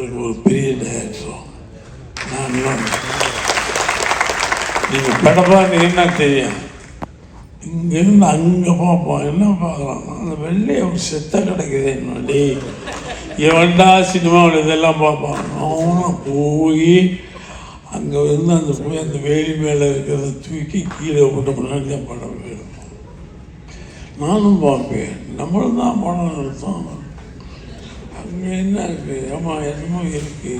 உங்களுக்கு ஒரு பெரிய டேரக்டரும் நான் நீங்கள் படப்பாத்தீங்கன்னா தெரியும்? இங்கேருந்து அங்கே பார்ப்போம் என்ன பார்க்குறோம் அந்த வெள்ளைய ஒரு செத்த கிடைக்குது என்னடி? எவன்டா சினிமாவில் இதெல்லாம் பார்ப்பான். அவனும் போய் அங்கே வந்து அந்த போய் அந்த வேலி மேலே இருக்கிறத தூக்கி கீழே போட்ட முன்னாடி தான் படம் எடுப்போம் நானும் பார்ப்பேன். நம்மளும் தான் படம் எடுத்தோம். என்ன இருக்கு? ஆமாம் என்னமோ இருக்கு.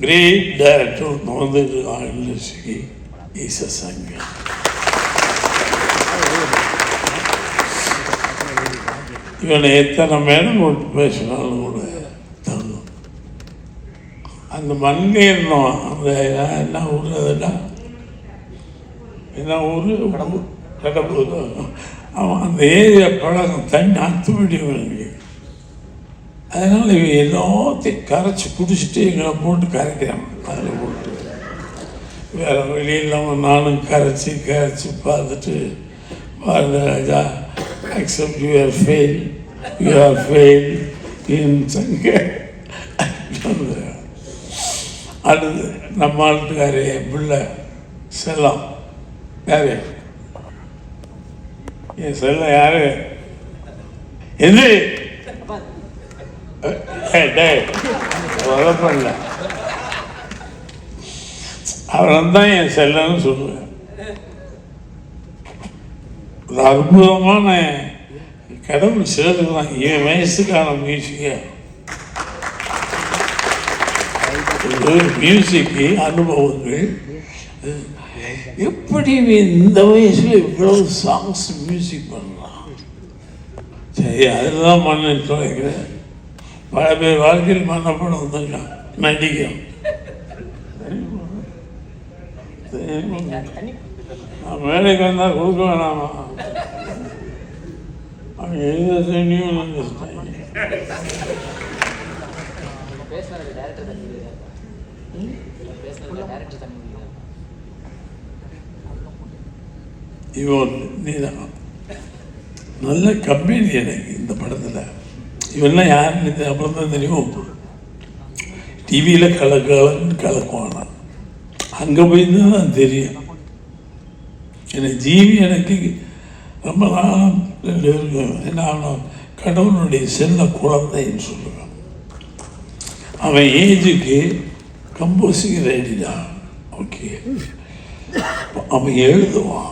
கிரேட் டைரக்டர் வந்துட்டு இண்டஸ்ட்ரிக்கு ஈச சங்கம் இவனை எத்தனை மேடம் போட்டு பேசினாலும் கூட தங்கும் அந்த மண்ணீர்னம் அந்த என்ன ஊர் அதெல்லாம் என்ன? ஊர்? கடம்பூர். அவன் அந்த ஏரியா பழகம் தண்ணி அத்து அவனுக்கு அதனால் இவன் எல்லாத்தையும் கரைச்சி குடிச்சிட்டு எங்களை போட்டு கரைக்கிறான். அதில் போட்டு. வேறு வழி இல்லாமல் நானும் கரைச்சி கரைச்சி பார்த்துட்டு பாருங்க Raja accept you are fail you are fail in சங்க. அடுத்து நம்ம ஆளுக்காரே பிள்ளை செல்லம். யாரு? என் செல்லம் யாரு? எது உழப்பல்ல அவன் தான் என் செல்லன்னு சொல்லுவேன். ஒரு அற்புதமான கடவுள் சேர்த்துக்கலாம் என் வயசுக்கான மியூசிக்க. மியூசிக்கு அனுபவங்கள். எப்படி இந்த வயசில் இவ்வளவு சாங்ஸ் மியூசிக் பண்ணலாம்? சரி அதுதான் தான் மண்ணை பல பேர் வாழ்க்கையில் மன்னப்படம் வந்துருக்கான். நடிகம் நான் வேலைக்கு வந்தால் கொடுக்க வேணாமா? அவங்க எழுத தண்ணியும் பேசுனது டேரக்டர் தண்ணி பேசுறது டேரக்டர் தண்ணி இவன் நீதான் நல்ல கம்பெனி எனக்கு இந்த படத்தில். இவெல்லாம் யாருன்னு அப்புறம் தான் தெரியும்? டிவியில் கலக்கலன்னு கலக்குவானா. அங்கே போய் தான் தெரியும். எனக்கு ஜீவி எனக்கு ரொம்ப நாளாக ரெண்டு பேருக்கும் என்ன ஆகணும்? கடவுளுடைய செல்ல குழந்தைன்னு சொல்லுவேன். அவன் ஏஜுக்கு கம்போசிங் ரெடி தான். ஓகே அவன் எழுதுவான்.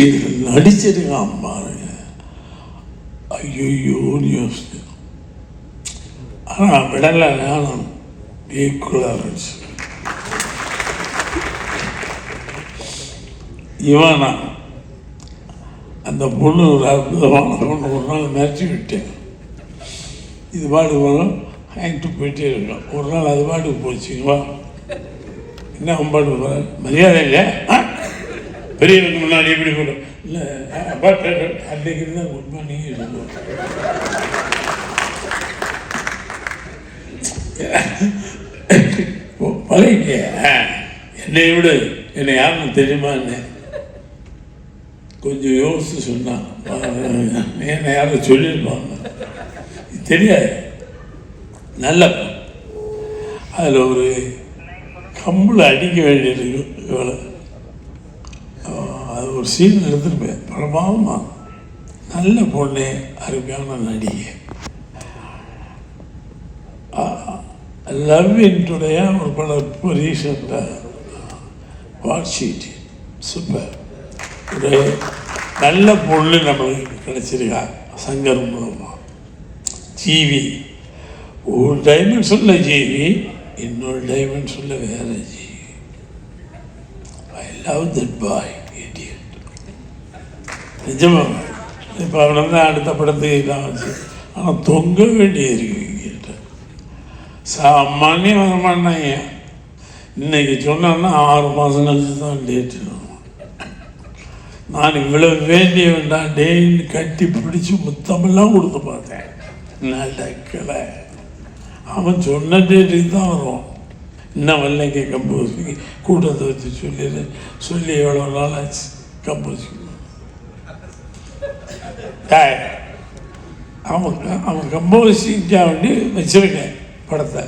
இது நடிச்சிருக்கான் பாருங்க. ஐயோன்னு யோசிச்சு. ஆனால் விடலை ஞானம் ஈக்குவலாக இருந்துச்சு. இவனா அந்த பொண்ணு ஒரு அற்புதமான பொண்ணு. ஒரு நாள் மிரட்டி விட்டேன். இது பாடு வரும் ஹேங்கிட்டு போயிட்டே இருக்கோம் ஒரு நாள் அது பாட்டுக்கு போச்சுங்களா என்ன அம்பாடு மரியாதை இல்லையா? பெரியவங்க முன்னாடி எப்படி கூட இல்லை பட் அன்றைக்கு தான் உண்மை நீங்கள் சொல்லுவோம். பழகிட்டே என்னை விடு என்னை யாருன்னு தெரியுமா என்ன கொஞ்சம் யோசித்து சொன்னான். என்னை யாரும் சொல்லியிருப்பாங்க. தெரியாது. நல்ல அதில் ஒரு கம்பில் அடிக்க வேண்டியிருக்கு இவ்வளோ ஒரு சீன் எடுத்துருப்பேன் பிரபாவமா நல்ல பொண்ணு அருமையான நடிகை. லவ் இன்டுடைய ஒரு படம் இப்போ ரீசெண்டாக வாட்ஷீட் சூப்பர் ஒரு நல்ல பொண்ணு நம்மளுக்கு கிடைச்சிருக்கா சங்கர் மூலமாக ஜீவி ஒரு டைமென்ஷனில் ஜீவி இன்னொரு டைமென்ஷனில் வேற ஜீவி ஐ லவ் தட் பாய் நிஜமா இப்போ அவனை தான் அடுத்த படத்துக்கு தான் வச்சு ஆனால் தொங்க வேண்டியிருக்கு என்கிட்ட சாமானியம் வரமாட்டாங்க இன்னைக்கு சொன்னான்னா ஆறு மாதம் கழிச்சு தான் டேட்டு நான் இவ்வளோ வேண்டிய வேண்டாம் டேன்னு கட்டி பிடிச்சி முத்தமெல்லாம் கொடுத்து பார்த்தேன். நடக்கலை. அவன் சொன்ன டேட்டுக்கு தான் வருவான் இன்னும் வரலைங்க கம்போஸ் கூட்டத்தை வச்சு சொல்லி சொல்லி எவ்வளோ நாள் ஆச்சு? கம்போஸ் அவங்க அவன் கம்போசிங்காக வேண்டி வச்சிருக்கேன் படத்தை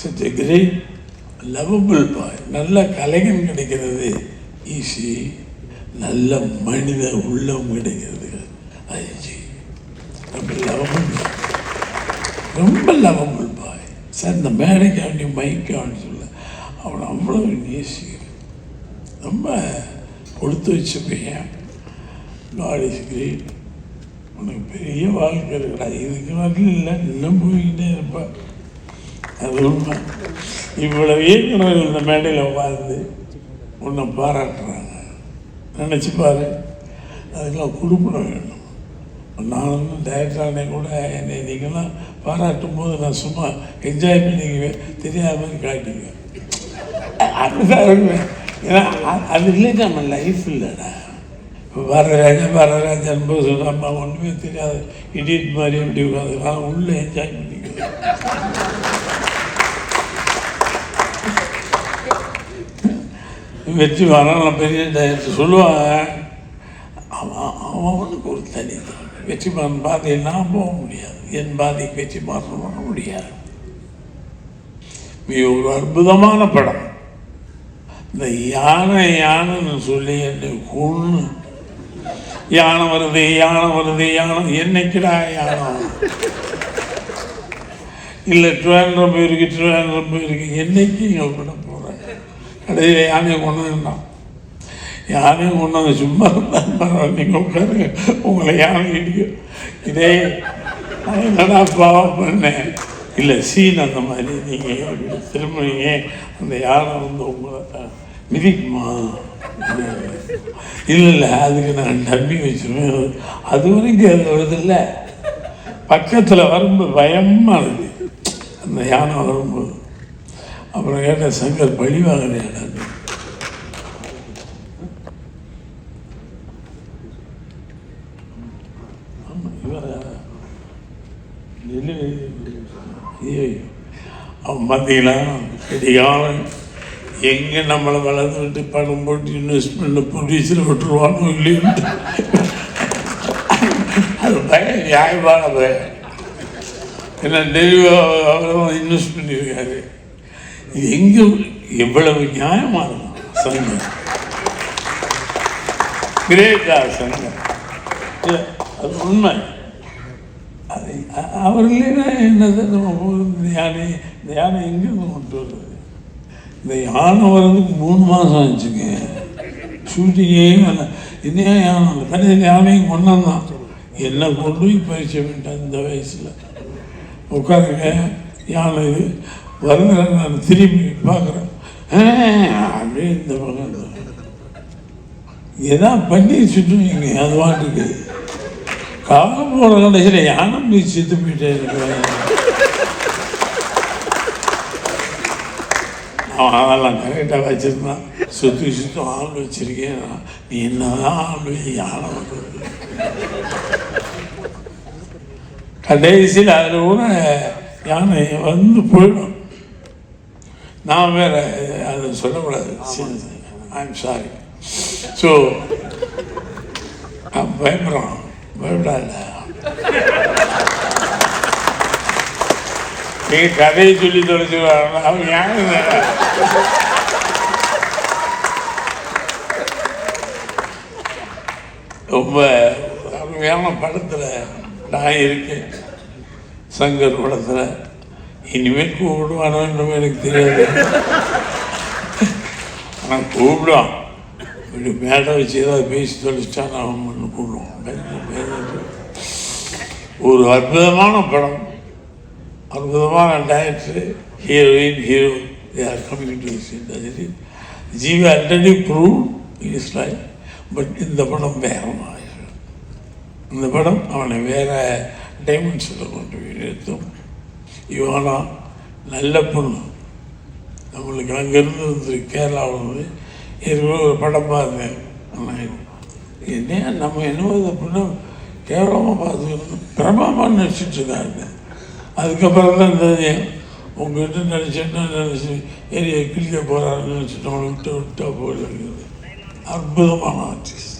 such a great lovable boy நல்ல கலைஞன் கிடைக்கிறது. ஈஸி நல்ல மனித உள்ளம் கிடைக்கிறது. அஜி ரொம்ப லவபிள் ரொம்ப லவபிள் பாய் சார் இந்த மேடைக்காண்டி மைக்காண்டி சொல்ல அவனை அவ்வளோ நேசிக்கிறேன். ரொம்ப கொடுத்து வச்ச பையன் காட் இஸ் கிரேட் உனக்கு பெரிய வாழ்க்கை இருக்குடா. இதுக்கு மட்டும் இல்லை. இன்னும் போய்கிட்டே இருப்பேன் அது உண்மை. இவ்வளவு இயக்குநர்கள் இந்த மேடையில் உட்கார்ந்து உன்னை பாராட்டுறாங்க. நினச்சி பாரு. அதுக்கெல்லாம் கொடுப்பன வேணும் நானும் டைரக்டரானே கூட என்னை நீங்கள்லாம் பாராட்டும் போது நான் சும்மா என்ஜாய் பண்ணிக்குவேன் தெரியாத மாதிரி காட்டுவேன் அப்படிதான் இருக்குவேன் ஏன்னா அது இல்லை நம்ம லைஃப் இல்லைடா. இப்போ வரராஜன் போது நம்ம ஒன்றுமே தெரியாது. இடியட் மாதிரி எப்படி உட்காந்து நான் உள்ளே என்ஜாய் பண்ணிக்கிறேன் வெற்றி வரலாம் பெரிய டைரக்டர் சொல்லுவாங்க அவன் அவனுக்கு ஒரு தனி வெற்றி மாறன் பாதையை நான் போக முடியாது. என் பாதைக்கு வெற்றிமாறன் பண்ண முடியாது. மிக ஒரு அற்புதமான படம். இந்த யானை யானைன்னு சொல்லி என்னை கொன்று யானை வருது யானை வருது யானை என்னைக்குடா யானை இல்லை ட்ரிவாண்ட்ரம் போயிருக்கு ட்ரிவாண்ட்ரம் போயிருக்கு என்னைக்கு இங்கே கூட போகிறேன் கடையில் யானையை கொண்டு யானையும் கொண்டு வந்து சும்மா இருந்தால் பரவாயில்ல. நீங்கள் உட்காருங்க. உங்களை யானை இடிக்கும். இதே நான் என்னடா பாவம் பண்ணேன்? இல்லை சீன் அந்த மாதிரி. நீங்கள் அப்படி திரும்புறீங்க அந்த யானை வந்து உங்களை மிதிக்குமா இல்லை இல்லை அதுக்கு நான் டம்மி வச்சிருவேன். அது வரைக்கும் அது வருதில்ல பக்கத்தில் வரும்போது பயமாக இருக்கு. அந்த யானை வரும்போது. அப்புறம் கேட்டேன் சங்கர் பழி வாங்கினேன் அவன் பார்த்தீங்களா சரியான எங்கே நம்மளை வளர்ந்து விட்டு பணம் போட்டு இன்வெஸ்ட்மெண்ட் போலீஸில் விட்டுருவானோ இல்லையோ அது பயம் நியாயமான பயம். ஏன்னா டெய்லி அவ்வளோ இன்வெஸ்ட் பண்ணியிருக்காரு. இது எங்கே எவ்வளவு நியாயமாக இருக்கும்? சங்கம். கிரேட்டா சங்கம். அது உண்மை. அது அவர் இல்லைன்னா என்னது? நம்ம தியானம் இந்த எங்கே கொண்டு வருது இந்த யானை வர்றதுக்கு மூணு மாதம் ஆச்சுங்க ஷூட்டிங்கே வரல இன்னும் யானை? இல்லை கடைசியில் யானையும் கொண்டாந்தான். என்ன கொண்டு போய் பயிற்சி வேண்டாம் இந்த வயசில். உட்காருங்க. யானை இது. வருது நான். திரும்பி பார்க்குறேன். அப்படியே இந்த பக்கம் இந்த பண்ணி சுற்றுவீங்க அது வாட்டுக்கு. காலம் போகிற கடைசியில் யானை போய் சித்து போயிட்டே இருக்கிறேன் அவன் அதெல்லாம் கரெக்டாக வச்சுருந்தான் சுற்றி சுத்தம் ஆள் வச்சுருக்கேன். நீ என்னதான் ஆள் யானை வர்றது கடைசியில் அதில் கூட யானை வந்து போயிடும். நான் வேற அதை சொல்லக்கூடாது. I'm sorry. ஸோ பயப்படுறான். பயப்படாத. நீ கதையை சொல்லி தொலைச்சு அவன் யானை ரொம்ப அருமையான படத்தில் நான் இருக்கேன். சங்கர் படத்தில். இனிமேல் கூப்பிடுவானோ இன்னும் எனக்கு தெரியாது. ஆனால் கூப்பிடுவான். இப்படி மேடை வச்சு ஏதாவது பேசி தொலைச்சிட்டா நான் ஒன்று கூப்பிடுவோம் ஒரு அற்புதமான படம். அற்புதமான director heroine hero they are coming to industry GV already prove is life but இந்த படம் வேற இந்த படம் அவனை வேற டைமென்ஷனில் கொண்டு போய் நிறுத்தும். இவனா நல்ல பொண்ணு. நம்மளுக்கு அங்கேருந்து இருந்து கேரளாவில் வந்து ஏற்கனவே ஒரு படம் பார்த்தேன். ஆனால் என்ன நம்ம என்னவோ இந்த பொண்ணு கேவலமாக பார்த்துக்கணும்? பிரமாமா நடிச்சிட்டு இருக்காங்க. அதுக்கப்புறம் தான் இந்த உங்ககிட்ட நினச்சிட்டு நினச்சி ஏரியா கிளிக்க போகிறாருன்னு நினச்சிட்டு அவனை விட்டு விட்டா போயிருக்கிறது அற்புதமான ஆர்டிஸ்ட்